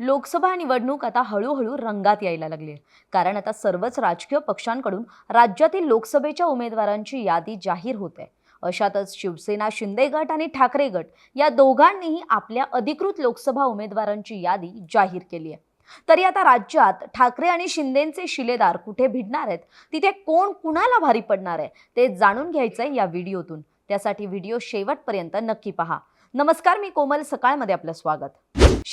लोकसभा निवडणूक आता हळूहळू रंगात यायला लागली आहे. कारण आता सर्वच राजकीय पक्षांकडून राज्यातील लोकसभेच्या उमेदवारांची यादी जाहीर होते अशातच शिवसेना शिंदे गट आणि ठाकरे गट या दोघांनीही आपल्या अधिकृत लोकसभा उमेदवारांची यादी जाहीर केली आहे. तरी आता राज्यात ठाकरे आणि शिंदेचे शिलेदार कुठे भिडणार आहेत? तिथे कोण कुणाला भारी पडणार आहे? ते जाणून घ्यायचंय या व्हिडिओतून. त्यासाठी व्हिडिओ शेवटपर्यंत नक्की पहा. नमस्कार मी कोमल सकाळमध्ये आपलं स्वागत.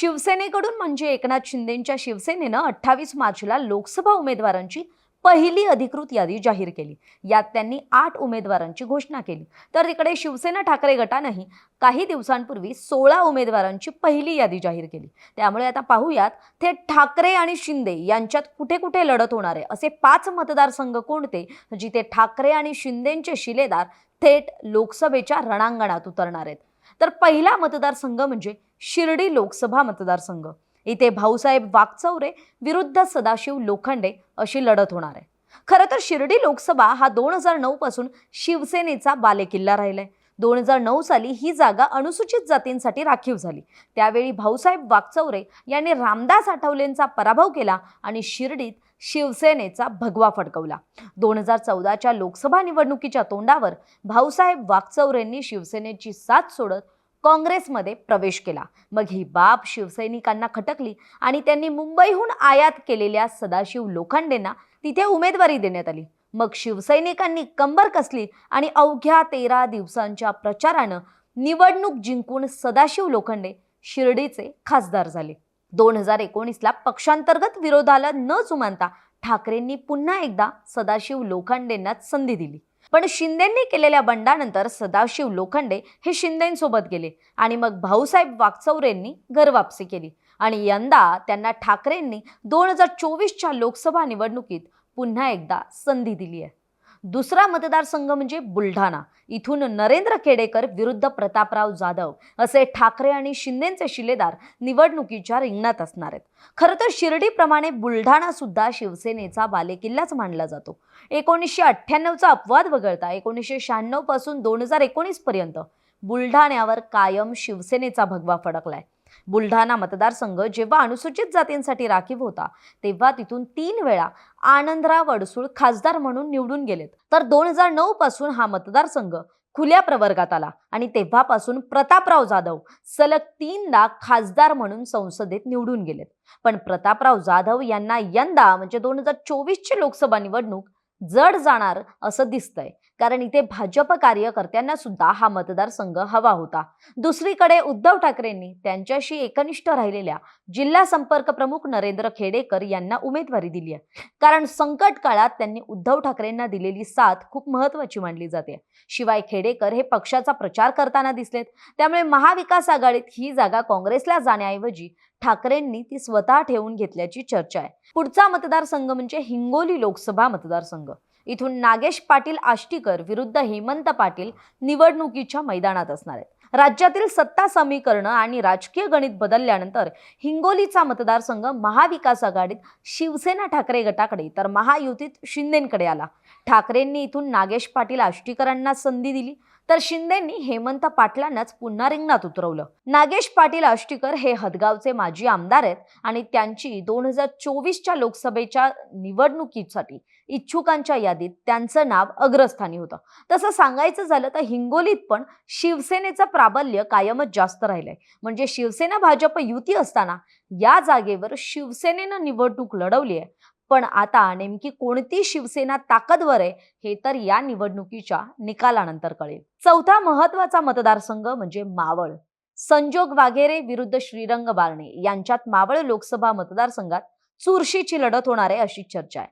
शिवसेनेकडून म्हणजे एकनाथ शिंदेच्या शिवसेनेनं अठ्ठावीस मार्चला लोकसभा उमेदवारांची पहिली अधिकृत यादी जाहीर केली. यात त्यांनी आठ उमेदवारांची घोषणा केली. तर इकडे शिवसेना ठाकरे गटानंही काही दिवसांपूर्वी सोळा उमेदवारांची पहिली यादी जाहीर केली. त्यामुळे आता पाहूयात थेट ठाकरे आणि शिंदे यांच्यात कुठे कुठे लढत होणार आहे? असे पाच मतदारसंघ कोणते जिथे ठाकरे आणि शिंदेचे शिलेदार थेट लोकसभेच्या रणांगणात उतरणार आहेत? तर पहिला मतदारसंघ म्हणजे शिर्डी लोकसभा मतदारसंघ. इथे भाऊसाहेब वागचौरे विरुद्ध सदाशिव लोखंडे अशी लढत होणार आहे. खरं तर शिर्डी लोकसभा हा दोन हजार नऊ पासून शिवसेनेचा बालेकिल्ला राहिलाय. दोन हजार नऊ साली ही जागा अनुसूचित जातींसाठी राखीव झाली. त्यावेळी भाऊसाहेब वागचौरे यांनी रामदास आठवलेंचा पराभव केला आणि शिर्डीत शिवसेनेचा भगवा फडकवला. दोन हजार चौदाच्या लोकसभा निवडणुकीच्या तोंडावर भाऊसाहेब वागचौरेंनी शिवसेनेची साथ सोडत काँग्रेसमध्ये प्रवेश केला. मग ही बाब शिवसैनिकांना खटकली आणि त्यांनी मुंबईहून आयात केलेल्या सदाशिव लोखंडेंना तिथे उमेदवारी देण्यात आली. मग शिवसैनिकांनी कंबर कसली आणि अवघ्या तेरा दिवसांच्या प्रचारानं निवडणूक जिंकून सदाशिव लोखंडे शिर्डीचे खासदार झाले. दोन हजार एकोणीसला पक्षांतर्गत विरोधाला न जुमानता ठाकरेंनी पुन्हा एकदा सदाशिव लोखंडेंनाच संधी दिली. पण शिंदेंनी केलेल्या बंडानंतर सदाशिव लोखंडे हे शिंदेंसोबत गेले आणि मग भाऊसाहेब वागचौरेंनी घरवापसी केली. आणि यंदा त्यांना ठाकरेंनी दोन हजार चोवीसच्या लोकसभा निवडणुकीत पुन्हा एकदा संधी दिली आहे. दुसरा मतदारसंघ म्हणजे बुलढाणा. इथून नरेंद्र खेडेकर विरुद्ध प्रतापराव जाधव असे ठाकरे आणि शिंदेचे शिलेदार निवडणुकीच्या रिंगणात असणार आहेत. खरं तर शिर्डीप्रमाणे बुलढाणा सुद्धा शिवसेनेचा बालेकिल्लाच मानला जातो. एकोणीसशे अठ्ठ्याण्णवचा अपवाद वगळता एकोणीसशे शहाण्णवपासून दोन हजार एकोणीस पर्यंत बुलढाण्यावर कायम शिवसेनेचा भगवा फडकलाय. बुलढाणा मतदारसंघ जेव्हा अनुसूचित जातींसाठी राखीव होता तेव्हा तिथून तीन वेळा आनंदराव अडसूळ खासदार म्हणून निवडून गेलेत. तर दोन हजार नऊ पासून हा मतदारसंघ खुल्या प्रवर्गात आला आणि तेव्हापासून प्रतापराव जाधव सलग तीनदा खासदार म्हणून संसदेत निवडून गेलेत. पण प्रतापराव जाधव यांना यंदा म्हणजे दोन हजार चोवीसची लोकसभा निवडणूक जड जाणार असं दिसतंय. कारण इथे भाजप कार्यकर्त्यांना सुद्धा हा मतदारसंघ हवा होता. दुसरीकडे उद्धव ठाकरेंनी त्यांच्याशी एकनिष्ठ राहिलेल्या जिल्हा संपर्क प्रमुख नरेंद्र खेडेकर यांना उमेदवारी दिली आहे. कारण संकट काळात त्यांनी उद्धव ठाकरेंना दिलेली साथ खूप महत्वाची मानली जाते. शिवाय खेडेकर हे पक्षाचा प्रचार करताना दिसलेत. त्यामुळे महाविकास आघाडीत ही जागा काँग्रेसला जाण्याऐवजी ठाकरेंनी ती स्वतः ठेवून घेतल्याची चर्चा आहे. पुढचा मतदारसंघ म्हणजे हिंगोली लोकसभा मतदारसंघ. इथून नागेश पाटील आष्टीकर विरुद्ध हेमंत पाटील निवडणुकीच्या मैदानात असणार आहेत. राज्यातील सत्ता समीकरणं आणि राजकीय गणित बदलल्यानंतर हिंगोलीचा मतदारसंघ महाविकास आघाडीत शिवसेना ठाकरे गटाकडे तर महायुतीत शिंदेकडे आला. ठाकरेंनी इथून नागेश पाटील आष्टीकरांना संधी दिली. तर शिंदेंनी हेमंत पाटलांनाच पुन्हा रिंगणात उतरवलं. नागेश पाटील आष्टीकर हे हदगावचे माजी आमदार आहेत आणि त्यांची दोन हजार चोवीसच्या लोकसभेच्या निवडणुकीसाठी इच्छुकांच्या यादीत त्यांचं नाव अग्रस्थानी होतं. तसं सांगायचं झालं तर हिंगोलीत पण शिवसेनेचं प्राबल्य कायमच जास्त राहिलंय. म्हणजे शिवसेना भाजप युती असताना या जागेवर शिवसेनेनं निवडणूक लढवली आहे पण आता नेमकी कोणती शिवसेना ताकदवर आहे हे तर या निवडणुकीच्या निकालानंतर कळेल. चौथा महत्त्वाचा मतदारसंघ म्हणजे मावळ. संजोग वाघेरे विरुद्ध श्रीरंग बारणे यांच्यात मावळ लोकसभा मतदारसंघात चुरशीची लढत होणार आहे अशी चर्चा आहे.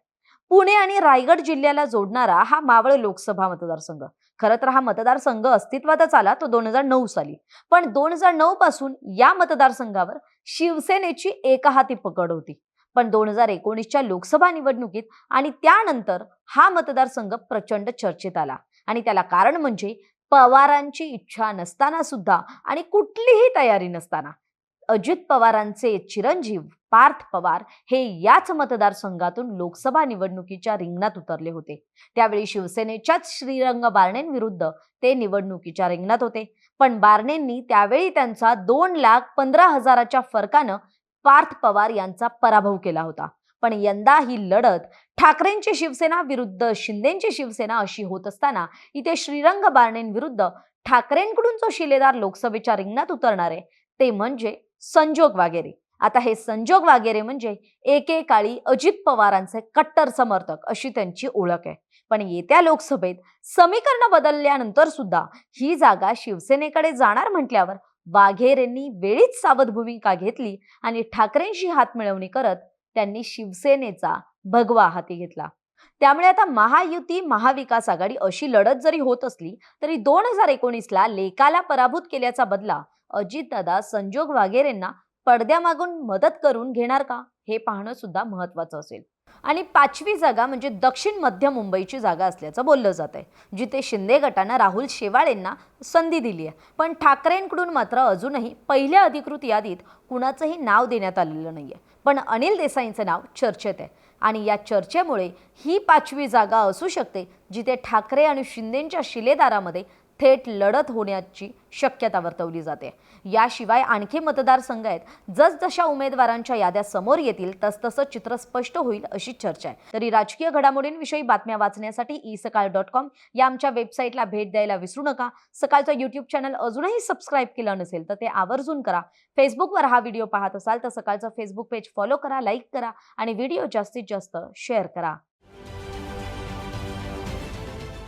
पुणे आणि रायगड जिल्ह्याला जोडणारा हा मावळ लोकसभा मतदारसंघ. खरं तर हा मतदारसंघ अस्तित्वातच आला तो दोन हजार नऊ साली. पण दोन हजार नऊ पासून या मतदारसंघावर शिवसेनेची एकहाती पकड होती. पण दोन हजार एकोणीसच्या लोकसभा निवडणुकीत आणि त्यानंतर हा मतदारसंघ प्रचंड चर्चेत आला. आणि त्याला कारण म्हणजे पवारांची इच्छा नसताना सुद्धा आणि कुठलीही तयारी नसताना. अजित पवारांचे चिरंजीव पार्थ पवार हे याच मतदारसंघातून लोकसभा निवडणुकीच्या रिंगणात उतरले होते. त्यावेळी शिवसेनेच्याच श्रीरंग बारणेंविरुद्ध ते निवडणुकीच्या रिंगणात होते. पण बारणेंनी त्यावेळी त्यांचा दोन लाख पंधरा हजाराच्या फरकानं पार्थ पवार यांचा पराभव केला होता. पण यंदा ही लढत ठाकरेंची शिवसेना विरुद्ध शिंदेची शिवसेना अशी होत असताना इथे श्रीरंग बारणेंविरुद्ध ठाकरेंकडून जो शिलेदार लोकसभेच्या रिंगणात उतरणार आहे ते म्हणजे संजोग वागेरे आता हे संजोग वागेरे म्हणजे एकेकाळी अजित पवारांचे कट्टर समर्थक अशी त्यांची ओळख आहे. पण येत्या लोकसभेत समीकरण बदलल्यानंतर सुद्धा ही जागा शिवसेनेकडे जाणार म्हटल्यावर वाघेरेंनी वेळीच सावध भूमिका घेतली आणि ठाकरेंशी हात मिळवणी करत त्यांनी शिवसेनेचा भगवा हाती घेतला. त्यामुळे आता महायुती महाविकास आघाडी अशी लढत जरी होत असली तरी दोन हजार एकोणीसला लेकाला पराभूत केल्याचा बदला अजितदादा संजोग वाघेरेंना पडद्यामागून मदत करून घेणार का? हे पाहणं सुद्धा महत्वाचं असेल. आणि पाचवी जागा म्हणजे दक्षिण मध्य मुंबईची जागा असल्याचं बोललं जात आहे जिथे शिंदे गटानं राहुल शेवाळेंना संधी दिली आहे. पण ठाकरेंकडून मात्र अजूनही पहिल्या अधिकृत यादीत कुणाचंही नाव देण्यात आलेलं नाही आहे पण अनिल देसाईंचं नाव चर्चेत आहे आणि या चर्चेमुळे ही पाचवी जागा असू शकते जिथे ठाकरे आणि शिंदेंच्या शिलेदारामध्ये थेट लढत होण्याची शक्यता वर्तवली जाते. याशिवाय आणखी मतदारसंघ आहेत. जसजशा उमेदवारांच्या याद्या समोर येतील तसतसं चित्र स्पष्ट होईल अशी चर्चा आहे. तरी राजकीय घडामोडींविषयी बातम्या वाचण्यासाठी ई सकाळ डॉट कॉम या आमच्या वेबसाईटला भेट द्यायला विसरू नका. सकाळचं युट्यूब चॅनल अजूनही सबस्क्राईब केलं नसेल तर ते आवर्जून करा. फेसबुकवर हा व्हिडिओ पाहत असाल तर सकाळचं फेसबुक पेज फॉलो करा लाईक करा आणि व्हिडिओ जास्तीत जास्त शेअर करा.